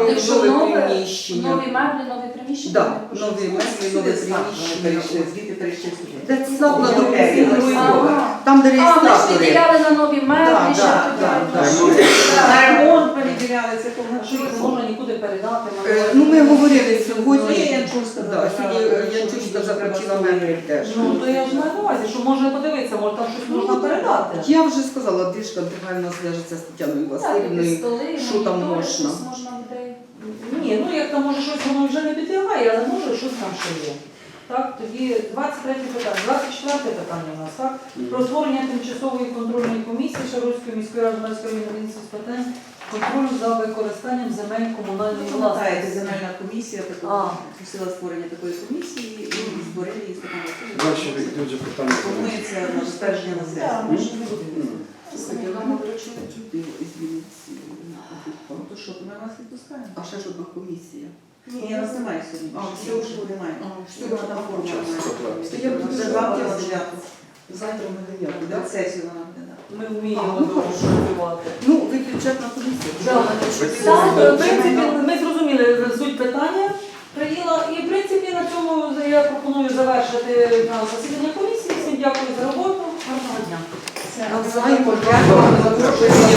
нові, Якщо нові нове, приміщення. Нові меблі, нові приміщення. Да, вони коштують. нові меблі, нові приміщення. звідти перейшли сюди. Де ЦНАП на другий поверх. Там, де А, ми ж реєстратори. виділяли на нові меблі, Да, ще туди. да. Так. На ремонт переділяли, це повна Що не можна нікуди передати. Е, Ну, ми говорили сьогодні. Ну, і Янчурська Да, сьогодні Янчурська захотіла мебель теж. Ну, то я ж маю на увазі, що можна подивитися, може там щось можна передати. Я вже сказала, Дишка нехай нас зв'яжеться з Тетяною Так, Васильівною. столи, що там можна? щось можна. Ні, ну як там може щось воно вже не підлягає, але може щось там ще є. Так, тоді 23 питання, 24 питання у нас, так? Про створення тимчасової контрольної комісії Шаровської міської ради Марської організації з питань контролю за використанням земель комунальної Ну, власності. земельна комісія А. просила створення такої комісії і зборили її з такого. Дальше йдуть же питання. Пропонується на затвердження на Так, ми ж не будемо. Ми вас відпускаємо? А ще ж одна комісія. Ні, я нас немає сьогодні. А, Все, вже немає. А. Вона там форму має. То я буду Це завтра завтра на на 9. Завтра на 9, На так? сесію вона буде. Ми вміємо ну, добре хорошо. Ну, ви бюджетна комісія. Так, в принципі, ми зрозуміли суть питання. Прийняла. І в принципі на цьому я пропоную завершити на засідання комісії. Всім дякую за роботу. Гарного дня. Дякую.